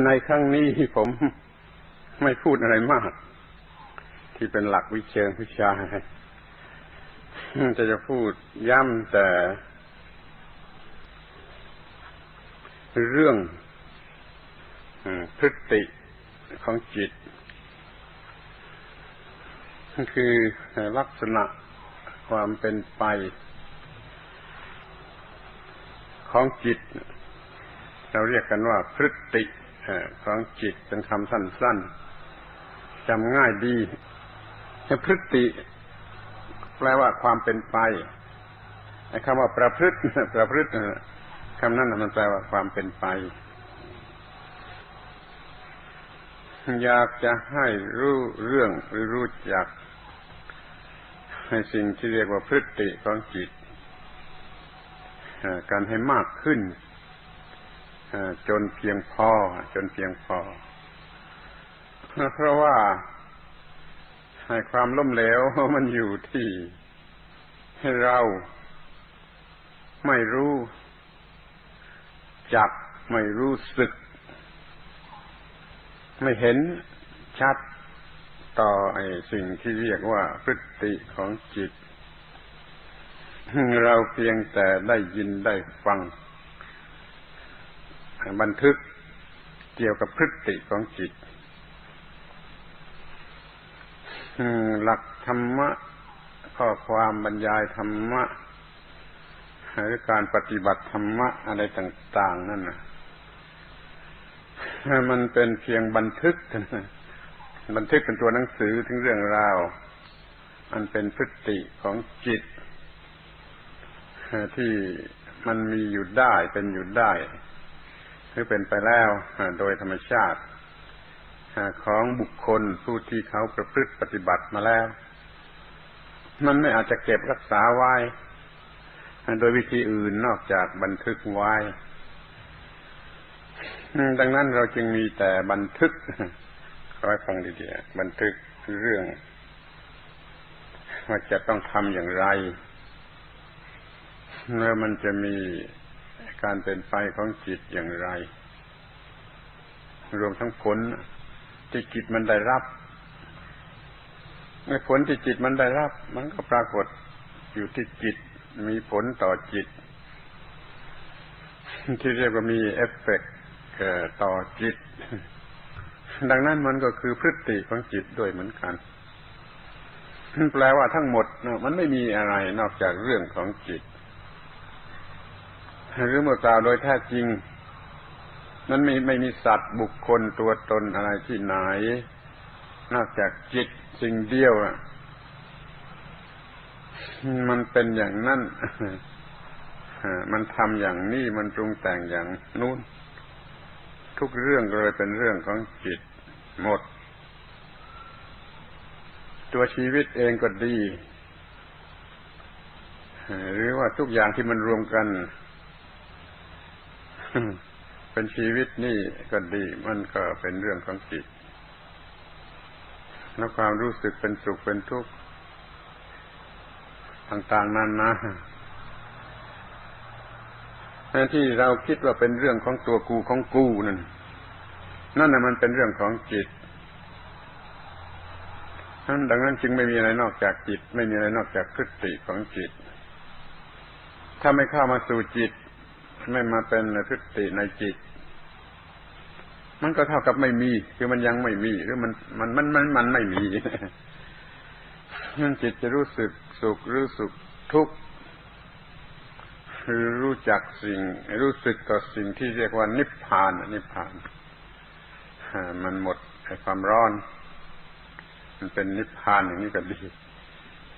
ในครั้งนี้ผมไม่พูดอะไรมาก ที่เป็นหลักวิเชิงวิชาจะจะพูดย้ำแต่ เรื่องพฤติของจิตคือลักษณะความเป็นไปของจิต เราเรียกกันว่าพฤติ ของจิตเป็นคำสั้นๆจำง่ายดีพฤติ แปลว่าความเป็นไปไอ้คำว่าประพฤติประพฤติคำนั้นมันแปลว่าความเป็นไป อยากจะให้รู้เรื่องหรือรู้จักในสิ่งที่เรียกว่าพฤติของจิต การให้มากขึ้น จนเพียงพอ จนเพียงพอ เพราะว่าให้ความล้มเหลวมันอยู่ที่ ให้เราไม่รู้จักไม่รู้สึก ไม่เห็นชัดต่อไอ้สิ่งที่เรียกว่าพฤติของจิต เราเพียงแต่ได้ยินได้ฟัง บันทึกเกี่ยวกับพฤติของจิตหลักธรรมะ ข้อความบรรยายธรรมะหรือการปฏิบัติธรรมะอะไรต่าง ๆ นั่นนะมันเป็นเพียงบันทึกบันทึกเป็นตัวหนังสือถึงเรื่องราวมันเป็นพฤติของจิตที่มันมีอยู่ได้เป็นอยู่ได้ หรือเป็นไปแล้วโดยธรรมชาติของบุคคลผู้ที่เขาประพฤติปฏิบัติมาแล้ว มันไม่อาจจะเก็บรักษาไว้ โดยวิธีอื่นนอกจากบันทึกไว้ ดังนั้นเราจึงมีแต่บันทึกคอยฟังดีๆบันทึกเรื่อง ว่าจะต้องทำอย่างไรแล้วมันจะมี การเป็นไปของจิตอย่างไร รวมทั้งผลที่จิตมันได้รับในผลที่จิตมันได้รับ มันก็ปรากฏอยู่ที่จิตมีผลต่อจิต ที่เรียกว่ามีเอฟเฟกต์ต่อจิต ดังนั้นมันก็คือพฤติของจิตด้วยเหมือนกันแปลว่าทั้งหมดมันไม่มีอะไรนอกจากเรื่องของจิต หรือเมื่อกล่าวโดยแท้จริง นั้นไม่ไม่มีสัตว์บุคคลตัวตนอะไรที่ไหน นอกจากจิตสิ่งเดียวอะมันเป็นอย่างนั้นมันทำอย่างนี้มันปรุงแต่งอย่างนู้น ทุกเรื่องเลยเป็นเรื่องของจิตหมด ตัวชีวิตเองก็ดี หรือว่าทุกอย่างที่มันรวมกัน เป็นชีวิตนี่ก็ดี มันก็เป็นเรื่องของจิต แล้วความรู้สึกเป็นสุขเป็นทุกข์ต่างๆนั้นนะที่เราคิดว่าเป็นเรื่องของตัวกูของกูนั่นนั่นน่ะมันเป็นเรื่องของจิตนั้นดังนั้นจึงไม่มีอะไรนอกจากจิต ไม่มีอะไรนอกจากพฤติของจิต ถ้าไม่เข้ามาสู่จิต ไม่มาเป็นพฤติในจิต มันก็เท่ากับไม่มี คือมันยังไม่มี หรือมันมันมันมันมันไม่มีนั่นจิตจะรู้สึกสุขรู้สึกทุกข์คือรู้จักสิ่ง รู้สึกต่อสิ่งที่เรียกว่านิพพานนิพพานมันหมดความร้อน มันเป็นนิพพานอย่างนี้ก็ดี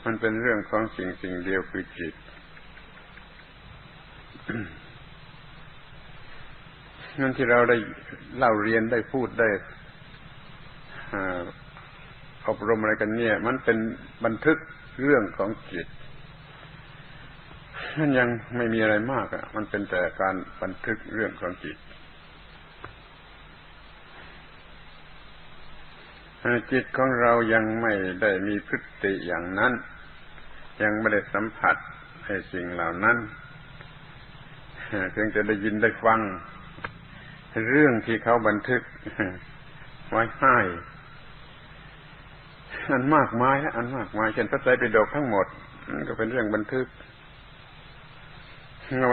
มันเป็นเรื่องของสิ่งสิ่งเดียวคือจิต นั่นที่เราได้เล่าเรียนได้พูดได้อบรมอะไรกันเนี่ย มันเป็นบันทึกเรื่องของจิตมันยังไม่มีอะไรมากอะ มันเป็นแต่การบันทึกเรื่องของจิตจิตของเรายังไม่ได้มีพฤติอย่างนั้น ยังไม่ได้สัมผัสให้สิ่งเหล่านั้นเพียงจะได้ยินได้ฟัง เรื่องที่เขาบันทึกไว้ให้อันมากมายนะอันมากมายเช่นพระไตรปิฎกทั้งหมดก็เป็นเรื่องบันทึก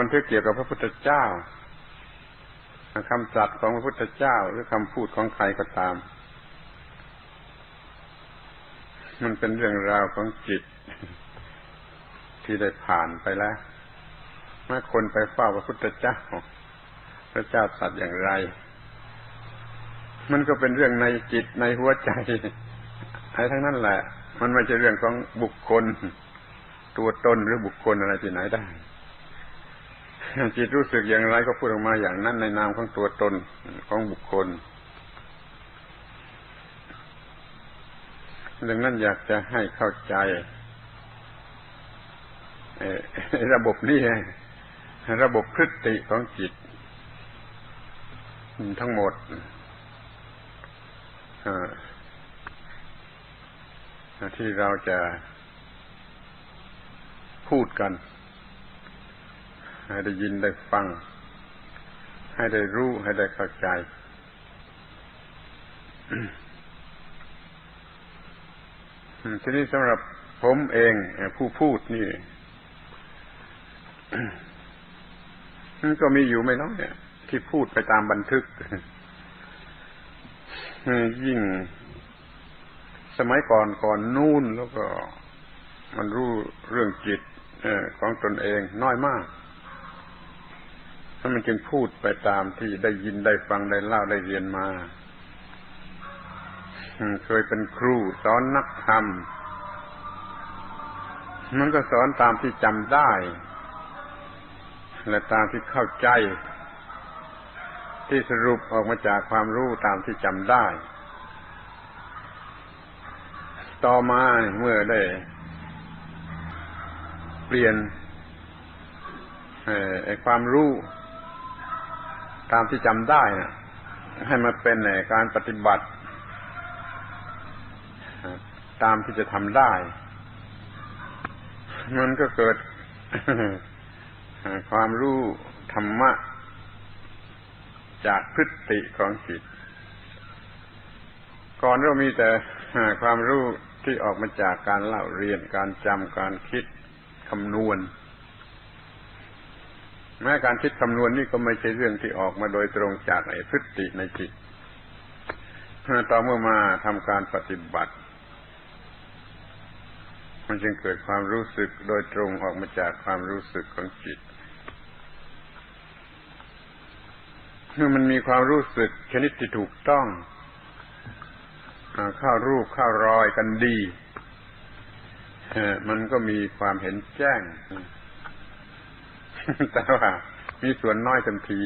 บันทึกเกี่ยวกับพระพุทธเจ้าคำจัดของพระพุทธเจ้า หรือคำพูดของใครก็ตาม มันเป็นเรื่องราวของจิต ที่ได้ผ่านไปแล้วเมื่อคนไปเฝ้าพระพุทธเจ้า พระเจ้าสัตว์อย่างไร มันก็เป็นเรื่องในจิตในหัวใจอะไรทั้งนั้นแหละ มันไม่ใช่เรื่องของบุคคล ตัวตนหรือบุคคลอะไรที่ไหนได้ จิตรู้สึกอย่างไรก็พูดออกมาอย่างนั้นในนามของตัวตนของบุคคลดังนั้นอยากจะให้เข้าใจระบบนี้ระบบพฤติของจิต ทั้งหมดที่เราจะพูดกัน ให้ได้ยินได้ฟัง ให้ได้รู้ให้ได้เข้าใจ ทีนี้สำหรับผมเองผู้พูดนี่ ก็มีอยู่ไม่น้อยเนี่ย ที่พูดไปตามบันทึกยิ่ง สมัยก่อนก่อนนู่นแล้วก็ มันรู้เรื่องจิตของตนเองน้อยมากถ้ามันจึงพูดไปตามที่ได้ยินได้ฟังได้เล่าได้เรียนมาเคยเป็นครูสอนนักธรรม มันก็สอนตามที่จำได้ และตามที่เข้าใจ ที่สรุปออกมาจากความรู้ตามที่จำได้ ต่อมาเมื่อได้ เปลี่ยนไอ้ความรู้ตามที่จำได้นะให้มาเป็นการปฏิบัติ ตามที่จะทำได้ มันก็เกิดความรู้ธรรมะ จากพฤติของจิต ก่อนเรามีแต่ความรู้ที่ออกมาจากการเล่าเรียนการจำการคิดคำนวณ แม้การคิดคำนวณนี่ก็ไม่ใช่เรื่องที่ออกมาโดยตรงจากไอ้พฤติในจิตต่อเมื่อมาทำการปฏิบัติ มันจึงเกิดความรู้สึกโดยตรงออกมาจากความรู้สึกของจิตเมื่อมันมีความรู้สึกชนิดที่ถูกต้องเข้ารูปเข้ารอยกันดีมันก็มีความเห็นแจ้ง แต่ว่ามีส่วนน้อยทันที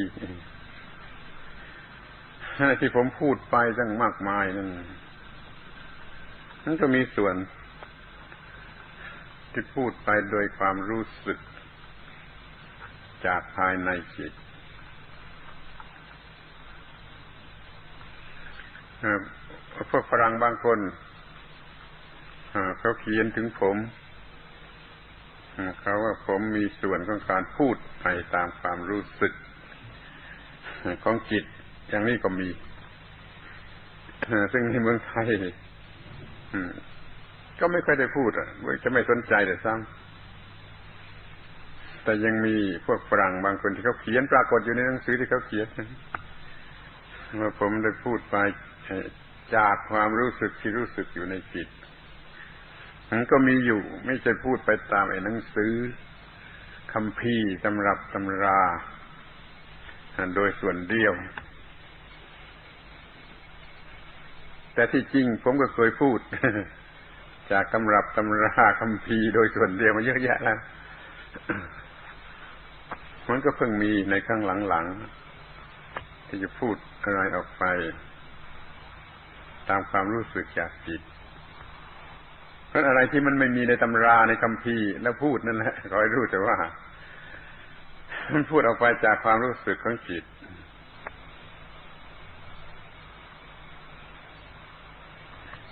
ที่ผมพูดไปตั้งมากมายนั่นนั่นก็มีส่วน ที่พูดไปโดยความรู้สึก จากภายในจิต พวกฝรั่งบางคนเขาเขียนถึงผมเขาว่าผมมีส่วนของการพูดไปตามความรู้สึก ของจิต อย่างนี้ก็มี ซึ่งในเมืองไทยก็ไม่ค่อยได้พูดอะจะไม่สนใจแต่ซ้ำแต่ยังมีพวกฝรั่งบางคนที่เขาเขียนปรากฏอยู่ในหนังสือที่เขาเขียนว่าผมได้พูดไป จากความรู้สึกที่รู้สึกอยู่ในจิต มันก็มีอยู่ ไม่ใช่พูดไปตามไอ้หนังสือคำพีตำรับตำรา โดยส่วนเดียว แต่ที่จริงผมก็เคยพูด จากตำรับตำราคำพีโดยส่วนเดียวมาเยอะแยะแล้วมันก็เพิ่งมีในข้างหลังๆที่จะพูดอะไรออกไป ตามความรู้สึกจากจิต เพราะอะไรที่มันไม่มีในตำราในคำพีแล้วพูดนั่นแหละขอให้รู้แต่ว่า มันพูดออกไปจากความรู้สึกของจิต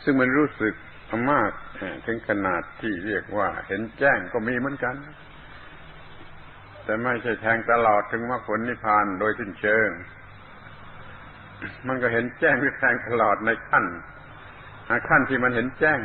ซึ่งมันรู้สึกมากถึงขนาดที่เรียกว่า เห็นแจ้งก็มีเหมือนกัน แต่ไม่ใช่แทงตลอดถึงมรรคผลนิพพานโดยสิ้นเชิง มันก็เห็นแจ้งหรือแทงตลอดในขั้นขั้นที่มันเห็นแจ้ง